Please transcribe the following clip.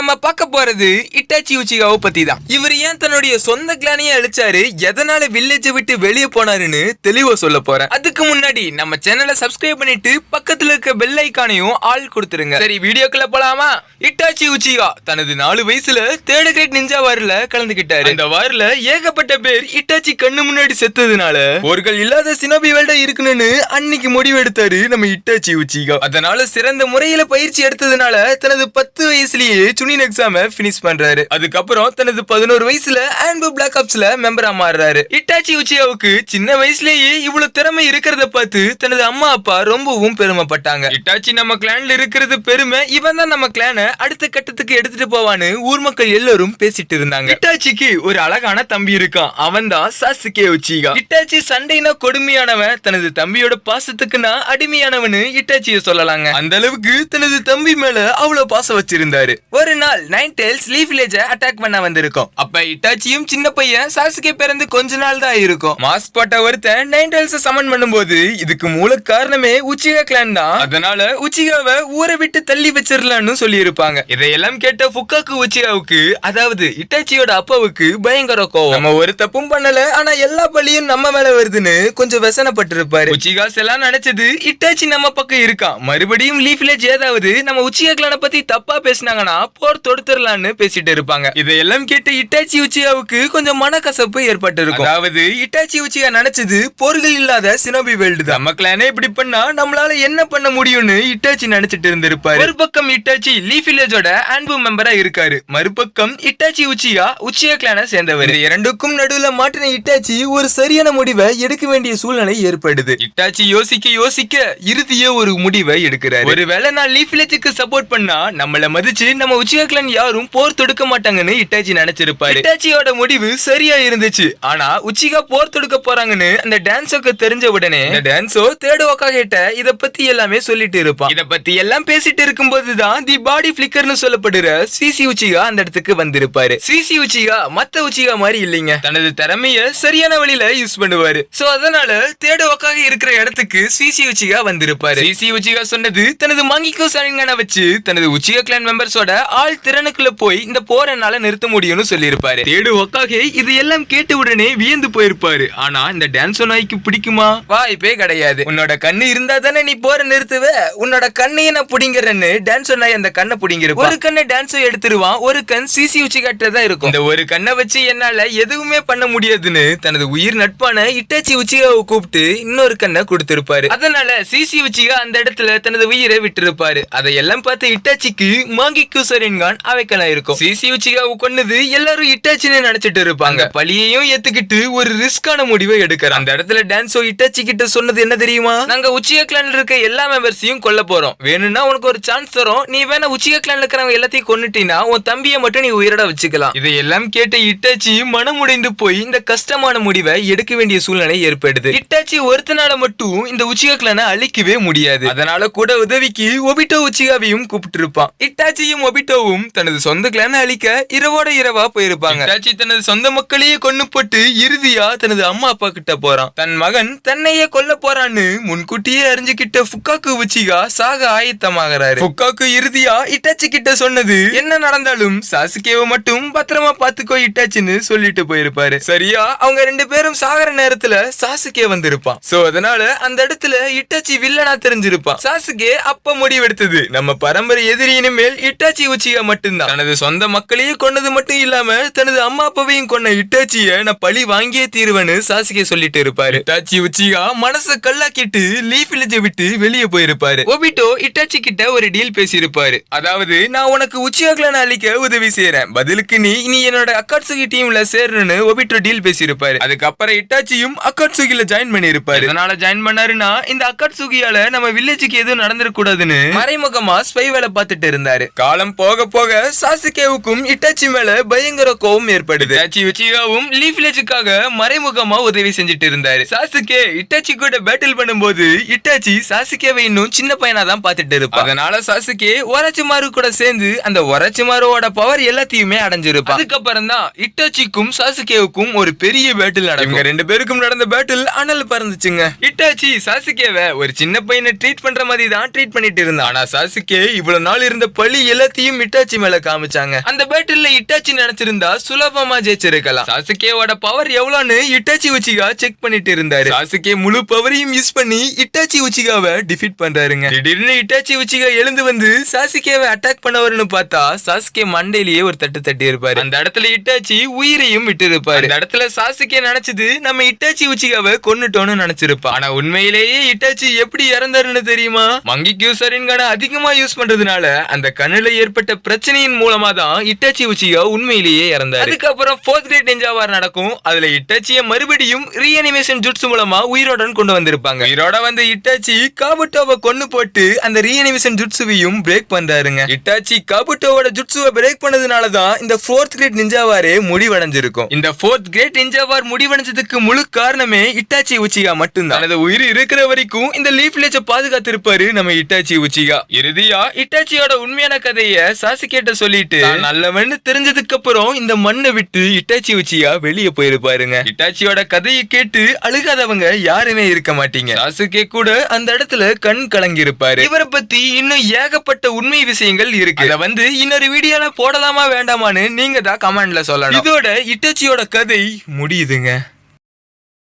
நம்ம பார்க்க போறது இட்டாச்சி உச்சிகாவை பத்தி தான் இவர் ஏன் தன்னுடைய சொந்த கிளானியை அழிச்சாரு. எதனால வில்லேஜை விட்டு வெளியே போனாருன்னு தெளிவா சொல்ல போறேன். அதுக்கு முன்னாடி நம்ம சேனலை சப்ஸ்கிரைப் பண்ணிட்டு பக்கத்துல இருக்க பெல் ஐக்கானையும் ஆள் கொடுத்துருங்க. சரி வீடியோக்குள்ள போலாமா? இட்டாச்சி உச்சிகா தனது நாலு வயசுல தேர்ட் கிரேட் நிஞ்சா வாரில கலந்துகிட்டாரு. இந்த வாரில ஏகப்பட்ட பேர் இட்டாச்சி கண்ணு முன்னாடி செத்ததுனால ஒருகள் இல்லாத சினோபி வேல்டா இருக்கணும்னு அன்னைக்கு முடிவெடுத்தாரு நம்ம இட்டாச்சி உச்சிகா. அதனால சிறந்த முறையில பயிற்சி எடுத்ததுனால தனது பத்து வயசுலயே சுனின் எக்ஸாம பினிஷ் பண்றாரு. அதுக்கப்புறம் தனது பதினோரு வயசுல அன்பு பிளாக் ஆப்ஸ்ல மெம்பரா மாறுறாரு. இட்டாச்சி உச்சியாவுக்கு சின்ன வயசுலயே இவ்வளவு திறமை இருக்கிறத பார்த்து தனது அம்மா அப்பா ரொம்பவும் பெருமைப்பட்டாங்க. இட்டாச்சி நம்ம கிளான்ல இருக்கிறது பெருமை இவன் தான் நம்ம கிளான அடுத்த கட்டத்துக்கு எடுத்துட்டு போவான்னு ஊர் மக்கள் எல்லாரும் பேசிட்டு இருந்தாங்க. இட்டாச்சிக்கு ஒரு அழகான தம்பி இருக்கான். அவன் தான் சாசுகே உச்சிகா. இட்டாச்சி சண்டைனா கொடுமையானவன் தனது தம்பியோட பாசத்துக்குனா அடிமையானவனு இட்டாச்சிய சொல்லலாங்க. அந்த அளவுக்கு தனது தம்பி மேல அவ்வளவு பாசம் வச்சிருந்தாரு. ஒரு நாள் நைன் டெல்ஸ் லீ வில்லேஜ அட்டாக் பண்ண வந்திருக்கோம். அப்ப இட்டாச்சியும் சின்ன பையன் சாசுகே பிறந்து கொஞ்ச நாள் தான் இருக்கும். மாஸ் போட்ட ஒருத்தன் நைன் டெல்ஸ் சமன் பண்ணும்போது இதுக்கு மூல காரணமே உச்சிகா கிளான் தான். அதனால உச்சிகாவை ஊரை விட்டு தள்ளி வச்சிடலாம்னு சொல்லி இருப்பாங்க இதையெல்லாம் கேட்ட புக்காக்கு உச்சிகாவுக்கு அதாவது இட்டாச்சியோட அப்பாவுக்கு பயங்கர கோவம். நம்ம ஒரு தப்பும் பண்ணல ஆனா எல்லா பள்ளியும் நம்ம மேல வருதுன்னு கொஞ்சம் வெசனப்பட்டிருப்பாரு. உச்சிகாஸ் எல்லாம் நினைச்சது இட்டாச்சி நம்ம பக்கம் இருக்கான். மறுபடியும் லீஃப் வில்லேஜ் ஏதாவது நம்ம உச்சிகா கிளான பத்தி தப்பா பேசினாங்கன்னா போர் தொடுத்துடலாம்னு பேசிட்டு இருப்பாங்க. இதையெல்லாம் கேட்டு இட்டாச்சி உச்சியாவுக்கு கொஞ்சம் மனக்கசப்பு ஏற்பட்டிருக்கும். அதாவது இட்டாச்சி உச்சியா நினைச்சது போர்கள் இல்லாத சினோபி வேல்டு தான். நம்ம கிளானே இப்படி பண்ணா நம்மளால என்ன பண்ண முடியும்னு இட்டாச்சி நினைச்சிட்டு இருந்திருப்பாரு. ஒரு பக்கம் இட்டாச்சி லீஃப் வில்லேஜோட அன்பு மெம்பரா இருக்காரு. மறுபக்கம் இட்டாச்சி உச்சியா உச்சியா கிளான சேர்ந்தவர். இரண்டுக்கும் நடுவுல மாட்டின இட்டாச்சி ஒரு சரியான முடிவை எடுக்க வேண்டிய சூழ்நிலை ஏற்படுது. இட்டாச்சி யோசிக்க யோசிக்க இறுதிய ஒரு முடிவை எடுக்கிறாரு. ஒருவேளை நான் லீஃப் வில்லேஜுக்கு சப்போர்ட் பண்ணா நம்மள மதிச்சு நம்ம உச்சியா கிளான் யாரும் போர் தொடுக்க மாட்டாங்கன்னு இட்டாச்சி நினைச்சிருப்பாரு. இட்டாச்சியோட முடிவு சரியா இருந்துச்சு. ஆனா உச்சிகா போர் தொடுக்க போறாங்கன்னு அந்த டான்ஸோக்கு தெரிஞ்ச உடனே இந்த டான்ஸோ தேர்ட் ஒக்கா கிட்ட இத பத்தி எல்லாமே சொல்லிட்டு இருப்பான். இத பத்தி எல்லாம் பேசிட்டு இருக்கும்போதுதான் தி பாடி பிளிக்கர்னு சொல்லப்படுற சிசி உச்சிகா அந்த இடத்துக்கு வந்திருப்பாரு. சிசி உச்சிகா மத்த உச்சிகா மாதிரி இல்லைங்க. தனது திறமைய சரியான வழியில யூஸ் பண்ணுவாரு. சோ அதனால தேர்ட் ஒக்காக இருக்கிற இடத்துக்கு சிசி உச்சிகா வந்திருப்பாரு. சிசி உச்சிகா சொன்னது தனது மங்கிக்கோ சனிங்கனை வச்சு தனது உச்சிகா கிளான் மெம்பர்ஸோட ஆள் திறனுக்குள்ள போய் இந்த போர் என்னால நிறுத்த முடியும்னு சொல்லியிருப்பாரு. தேடு ஒக்காகே இது எல்லாம் கேட்ட உடனே வியந்து போயிருப்பாரு. ஆனா இந்த டான்ஸோ நாய்க்கு பிடிக்குமா? வாய்ப்பே கிடையாது. உன்னோட கண்ணு இருந்தா தானே நீ போற நிறுத்துவ? உன்னோட கண்ணையே நான் புடிங்கிறேன்னு டான்ஸோ நாய் அந்த கண்ணை புடிங்கிருப்பான் ஒரு கண்ணை டான்ஸோ எடுத்துருவான் ஒரு கண் சிசி உச்சி தான் இருக்கும். இந்த ஒரு கண்ணை வச்சு என்னால எதுவுமே பண்ண முடியாதுன்னு தனது உயிர் நட்பான இட்டாச்சி உச்சிகாவை கூப்பிட்டு இன்னொரு கண்ணை கொடுத்திருப்பாரு. அதனால சிசி உச்சிகா அந்த இடத்துல தனது உயிரை விட்டிருப்பாரு. அதையெல்லாம் பார்த்து இட்டாச்சிக்கு மாங்கி குசரின்கான் அவைக்கலாம் இருக்கும் சிசி உச்சிகாவை கொன்னது எல்லாரும் இட்டாச்சின்னு நினைச்சிட்டு இருப்பாங்க. பழியையும் ஏத்துக்கிட்டு ஒரு ரிஸ்கான முடிவை எடுக்கிறார் அந்த இடத்துல டான்ஸோ இட்டாச்சி கிட்ட சொன்னது என்ன தெரியுமா? நாங்க உச்சிகா கிளான்ல இருக்க எல்லா மெம்பர்ஸையும் கொல்ல போறோம். வேணும்னா உனக்கு ஒரு சான்ஸ் தரோம். நீ வேணா உச்சிகா கிளான்ல இருக்கிறவங்க எல்லாத்தையும் கொன்னுட்டீனா உன் தம்பியை மட்டும் நீ உயிரோட வச்சுக்கலாம். இதையெல்லாம் கேட்ட இட்டாச்சி மனமுடைந்து போய் இந்த கஷ்டமான முடிவை எடுக்க வேண்டிய சூழ்நிலை ஏற்படுது. இட்டாச்சி ஒருத்தனால மட்டும் இந்த உச்சிகா கிளான அழிக்கவே முடியாது. அதனால கூட உதவிக்கு ஒபிட்டோ உச்சிகாவையும் கூப்பிட்டு இருப்பான் இட்டாச்சியும் ஒபிட்டோவும் தனது சொந்த கிளான அழிக்க இரவோட இரவா போயிருப்பாங்க இட்டாச்சி தனது சொந்த மக்களையே கொண்டு போட்டு இறுதியா தனது அம்மா அப்பா கிட்ட போறான். தன் மகன் தன்னையே கொல்ல போறான்னு முன்கூட்டியே அறிஞ்சுக்கிட்ட புக்காக்கு உச்சிகா சாக ஆயத்தமாகறாரு. ஃபுக்காக்கு இறுதியா இட்டாச்சி கிட்ட சொன்னது என்ன நடந்தாலும் சாசுகேவை மட்டும் பத்திரமா பாத்துக்கோ இட்டாச்சின்னு சொல்லிட்டு போயிருப்பாரு. சரியா? அவங்க ரெண்டு பேரும் சாகர நேரத்துல சாசுகே வந்திருப்பான். சோ அதனால அந்த இடத்துல இட்டாச்சி வில்லனா தெரிஞ்சிருப்பான். சாசுகே அப்ப முடிவெடுத்தது. நம்ம பரம்பரை எதிரியின் மேல் இட்டாச்சி உச்சிகா மட்டும்தான். தனது சொந்த மக்களையே கொன்னது மட்டும் இல்லாம தனது அம்மா அப்பாவையும் கொன்ன இட்டாச்சிய நான் பழி வாங்கியே தீருவேன்னு சாசுகே சொல்லிட்டு இருப்பாரு. இட்டாச்சி உச்சிகா மனச கல்லாக்கிட்டு லீஃப் வில்லேஜ விட்டு வெளியே போயிருப்பாரு. ஒபிட்டோ இட்டாச்சி கிட்ட ஒரு டீல் பேசியிருப்பாரு. அதாவது நான் உனக்கு உச்சிகா கிளான் அழிக்க உதவி செய்யறேன் பதிலுக்கு நீ நீ என்னோட அக்காட்சுகி டீம்ல சேரணும்னு ஒபிட்டோ டீல் பேசியிருப்பாரு. அதுக்கப்புறம் இட்டாச்சியும் அக்காட்சுகில ஜாயின் பண்ணியிருப்பாரு. இதனால ஜாயின் பண்ணாருன்னா இந்த அக்காட்சுகியால நம்ம வில்லேஜுக்கு எதுவும் நடந்துடக்கூடாதுன்னு மறைமுகமா ஸ்பை வேலை பார்த்துட்டு இருந்தாரு. காலம் போக போக சாசுகேவுக்கும் இட்டாச்சி மேல பயங்கர கோவம் ஏற்படுது. இட்டாச்சி உச்சிகாவும் லீஃப் வில்லேஜுக்காக மறைமுகமா உதவி செஞ்சுட்டு இருந்தாரு. சாசுகே இட்டாச்சி கூட பேட்டில் பண்ணும்போது இட்டாச்சி சாசுகேவை இன்னும் சின்ன பையனா தான் பாத்துட்டு இருப்பான். அதனால சாசுகே ஒரச்சிமாரு கூட சேர்ந்து அந்த ஒரச்சிமாருவோட பவர் எல்லாத்தையுமே அடைஞ்சிருப்பான். அதுக்கப்புறம் தான் இட்டாச்சிக்கும் சாசுகேவுக்கும் ஒரு பெரிய பேட்டில் நடக்கும். ரெண்டு பேருக்கும் நடந்த பேட்டில் அனல் பறந்துச்சுங்க. இட்டாச்சி சாசுகேவை ஒரு சின்ன பையனை ட்ரீட் பண்ற மாதிரி தான் ட்ரீட் பண்ணிட்டு இருந்தான். ஆனா சாசுகே இவ்வளவு நாள் இருந்த பழி எல்லாத்தையும் இட்டாச்சி மேல காமிச்சாங்க. அந்த பேட்டில்ல இட்டாச்சி நினைச்சிருந்தா சுலபமா ஜெயிச்சிருக்கலாம். சாசுகேவோட பவர் எவ்வளவுன்னு இட்டாச்சி உச்சிகா செக் பண்ணிட்டு இருந்தாரு. சாசுகே முழு பவரையும் யூஸ் பண்ணி இட்டாச்சி உச்சிகாவை டிஃபீட் பண்றாருங்க. திடீர்னு இட்டாச்சி உச்சிகா எழுந்து வந்து சாசுகேவை அட்டாக் பண்ணவர்னு பார்த்தா சாசுகே மண்டையிலேயே ஒரு தட்டு தட்டி இருப்பாரு அந்த இடத்துல இட்டாச்சி உயிரையும் விட்டு இருப்பாரு அந்த இடத்துல சாசுகே நினைச்சது நம்ம இட்டாச்சி உச்சிகாவை கொன்னுட்டோம்னு நினைச்சிருப்பா ஆனா உண்மையிலேயே இட்டாச்சி எப்படி இறந்தாருன்னு தெரியுமா? மங்கி கியூசரின் கண அதிகமா யூஸ் பண்றதுனால அந்த கண்ணுல ஏற்பட்ட பிரச்சனையின் மூலமா தான் இட்டாச்சி உச்சிகா உண்மையிலேயே இறந்தாரு. அதுக்கப்புறம் ஃபோர்த் கிரேட் நெஞ்சாவார் நடக்கும். அதுல இட்டாச்சிய மறுபடியும் ரீஅனிமேஷன் ஜுட்ஸ் மூலமா உயிரோடன் கொண்டு வந்திருப்பாங்க. உயிரோட வந்து இட்டாச்சி காபுட்டோவை கொன்னு போட்டு அந்த ரீஅனிமேஷன் ஜுட்சுவையும் பிரேக் பண்றாருங்க. இட்டாச்சி காபுட்டோவோட ஜுட்சுவை பிரேக் பண்ணதுனால தான் இந்த ஃபோர்த் கிரேட் நிஞ்சாவாரே முடிவடைஞ்சிருக்கும். இந்த ஃபோர்த் கிரேட் நிஞ்சாவார் முடிவடைஞ்சதுக்கு முழு காரணமே இட்டாச்சி உச்சிகா மட்டும்தான். தனது உயிர் இருக்கிற வரைக்கும் இந்த லீஃப் வில்லேஜ பாதுகாத்திருப்பாரு நம்ம இட்டாச்சி உச்சிகா. இறுதியா இட்டாச்சியோட உண்மையான கதைய சாசுகேட்ட சொல்லிட்டு நல்லவன்னு தெரிஞ்சதுக்கு அப்புறம் இந்த மண்ணை விட்டு இட்டாச்சி உச்சியா வெளியே போயிருப்பாருங்க இட்டாச்சியோட கதையை கேட்டு அழுகாதவங்க யாருமே இருக்க மாட்டீங்க. சாசுகே கூட அந்த இடத்துல கண் கலங்கி இருப்பாரு இவரை பத்தி இன்னும் ஏகப்பட்ட உண்மை விஷயங்கள் இருக்கு. அத வந்து இன்னொரு வீடியோல போடலாமா வேண்டாமான்னு நீங்க தான் கமெண்ட்ல சொல்லணும். இதோட இட்டாச்சியோட கதை முடியுதுங்க.